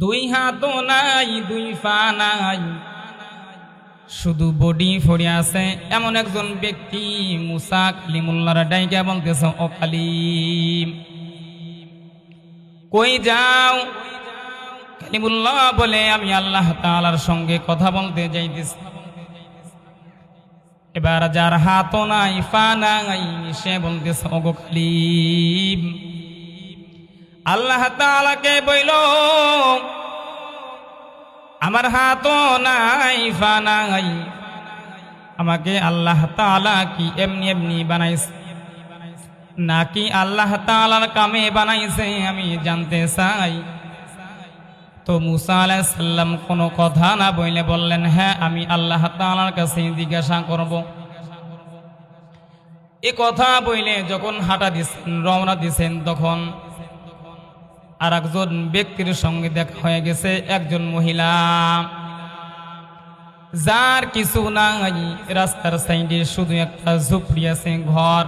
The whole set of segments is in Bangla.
দুই হাত নাই, দুই পা নাই। শুধু বডি ফড়ে আছে, এমন একজন ব্যক্তি মুসা কালিমুল্লার ডাইকা বলতেছে, ও কালিম, কই যাও? কালিমুল্লাহ বলে, আমি আল্লাহ তাআলার সঙ্গে কথা বলতে যাইতেছি। এবার যার হাত নাই, পা নাই, সে বলতেছে, ওগো কালিম আল্লাহ তাআলাকে বইল, আমার হাতও নাই পা নাই। আমাকে আল্লাহ তাআলা কি এমনি এমনি বানাইছে? নাকি আল্লাহ তাআলার কামে বানাইছে, আমি জানতে চাই। তো মুসা আলাইসাল্লাম কোনো কথা না বইলে বললেন হ্যাঁ আমি আল্লাহ তাআলার কাছে জিজ্ঞাসা করব। এ কথা বইলে যখন হাঁটা দিচ্ছেন রওনা দিছেন, তখন আর একজন ব্যক্তির সঙ্গে দেখা হয়ে গেছে একজন মহিলা। যার কিছু নাই, রাস্তার সাইডে শুধু একটা ঝুপড়ি আছে, ঘর।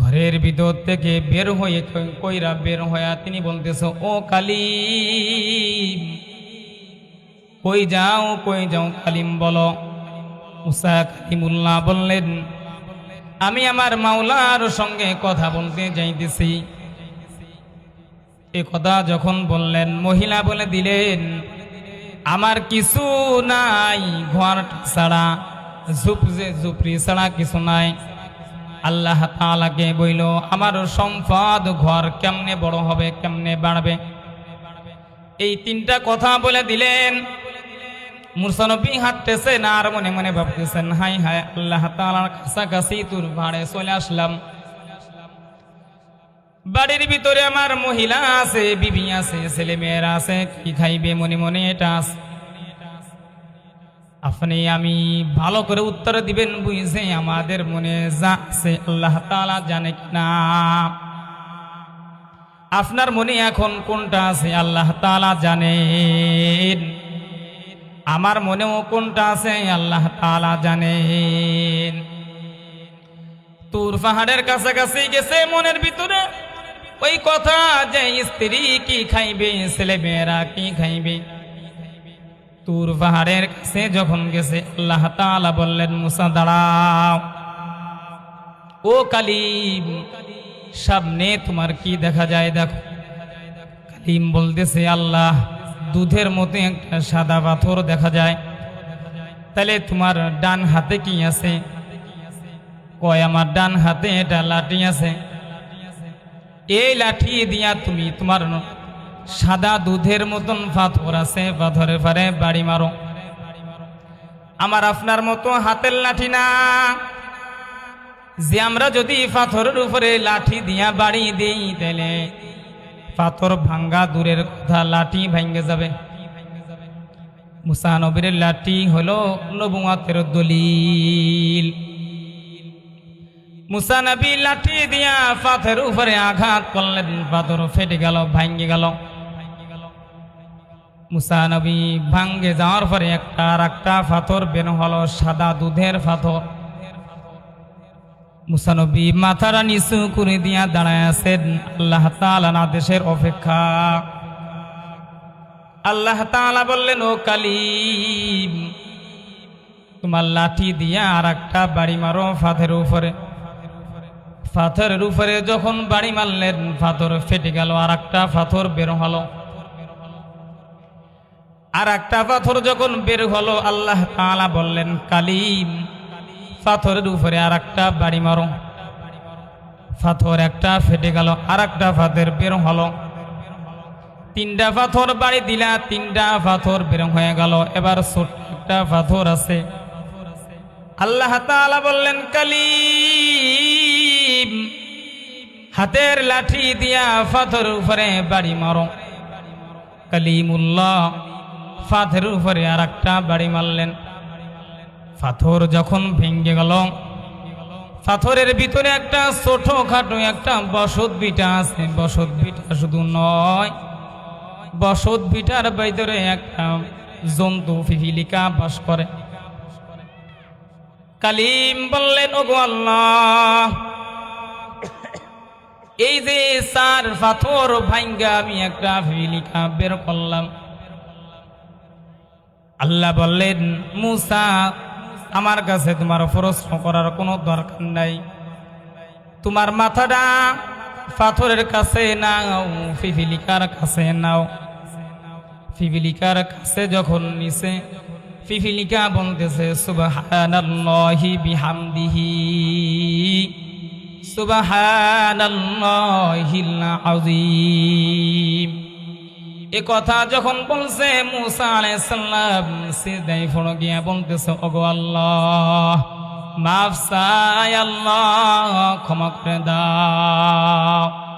ঘরের ভিতর থেকে বের হয়ে কইরা বের হয়ে তিনি বলতেছে, ও কালিম, কই যাও কই যাও কালিম বলো। মুসা কালিমুল্লাহ বললেন, আমি আমার মাওলার সঙ্গে কথা বলতে যাইতেছি। এ কথা যখন বললেন, মহিলা বলে দিলেন, আমার কিছু নাই, ঘর ছাড়া ঝুপ যে ঝুপড়ি ছাড়া কিছু নাই। আল্লাহ তাআলাকে বইল আমার সম্পদ ঘর কেমনে বড় হবে, কেমনে বাড়বে? এই তিনটা কথা বলে দিলেন। মুরসানবী হাঁটতেছেন আর মনে মনে ভাবতেছেন হাই হাই আল্লাহ তাআলার কাছাকাছি তোর ভাড়ে চলে আসলাম। বাড়ির ভিতরে আমার মহিলা আছে, বিবি আছে, ছেলে মেয়েরা আছে, কি খাইবে মনে মনে এটা আছে। আপনি আমি ভালো করে উত্তর দিবেন বুঝছে আমাদের মনে যা আছে, আল্লাহ তাআলা জানে না। আপনার মনে এখন কোনটা আছে, আল্লাহ তাআলা জানেন। আমার মনেও কোনটা আছে, আল্লাহ তাআলা জানেন। তুর পাহাড়ের কাছাকাছি গেছে মনের ভিতরে। ওই কথা যে স্ত্রী কি খাইবে, ছেলে মেয়েরা কি খাইবে? তুর পাহাড়ের কাছে যখন গেছে, আল্লাহ তাআলা বললেন, মুসা, দাঁড়াও। ও কালিম, সামনে তোমার কি দেখা যায় দেখো। কালিম বলতেছে, আল্লাহ, দুধের মতো একটা সাদা পাথর দেখা যায়। তাহলে তোমার ডান হাতে কি আছে? কয়, আমার ডান হাতে এটা লাঠি আছে। এই লাঠি দিয়া তুমি তোমার সাদা দুধের মতন পাথর আছে পাথরের পারে বাড়ি মারো। আমার আপনার মতো হাতের লাঠি না। যে আমরা যদি পাথরের উপরে লাঠি দিয়া বাড়ি দিই, তাহলে পাথর ভাঙ্গা দূরের কথা লাঠি ভাঙ্গে যাবে। মুসা নবীর লাঠি হলো নবুয়াতের দলিল। মুসা নবী লাঠি দিয়া পাথরের উপরে আঘাত করলেন পাথর ফেটে গেল, ভাঙ্গে গেল। মুসা নবী ভাঙ্গে যাওয়ার পরে একটা আর একটা পাথর বের হলো, সাদা দুধের পাথর মুসানবী মাথারা নিচু করে দিয়া দাঁড়ায় আছেন, আল্লাহ তাআলার আদেশের অপেক্ষা। আল্লাহ তাআলা বললেন, ও কালিম, তোমার লাঠি দিয়া আর একটা বাড়ি মারো ফাথের উপরে। পাথরের উপরে যখন বাড়ি মারলেন পাথর ফেটে গেল আর একটা পাথর বের হলো। আর একটা পাথর যখন বের হলো, আল্লাহ তাআলা বললেন, কালিম পাথরের উপরে আর একটা বাড়ি মারো। পাথর একটা ফেটে গেল আর একটা পাথর বের হলো। তিনটা পাথর বাড়ি দিলা, তিনটা পাথর বের হয়ে গেল। এবার একটা পাথর আছে। আল্লাহ তাআলা বললেন, কালিম হাতের লাঠি দিয়া পাথর উপরে বাড়ি মারো। কালিমুল্লাহ পাথরের উপরে আর একটা বাড়ি মারলেন। পাথর যখন ভেঙে গেল পাথরের ভিতরে একটা ছোট খাটো একটা বসত বিটা আছে। বসত বিটা শুধু নয়, বসত বিটার ভিতরে একটা জন্তু ফিফিলিকা বাস করে। কালিম বললেন, ওগো আল্লাহ এই যে চার পাথর ভাঙ্গা আমি একটা ফিলিকা বের করলাম। আল্লাহ বললেন, মুসা, আমার কাছে তোমার প্রশ্ন করার কোনো দরকার নাই। তোমার মাথাটা পাথরের কাছে নাও, ফিফিলিকার কাছে নাও। ফিফিলিকার কাছে যখন নিছে ফিফিলিকা বলতেছে, সুবহানাল্লাহি বিহামদিহি। আযীম এ কথা যখন বলছে মুসা আলাইসাল্লাম সিজদায় ফোড় গিয়া বলতেছে, ওগো আল্লাহ মাফসায় আল্লাহ, ক্ষমা করে দাও।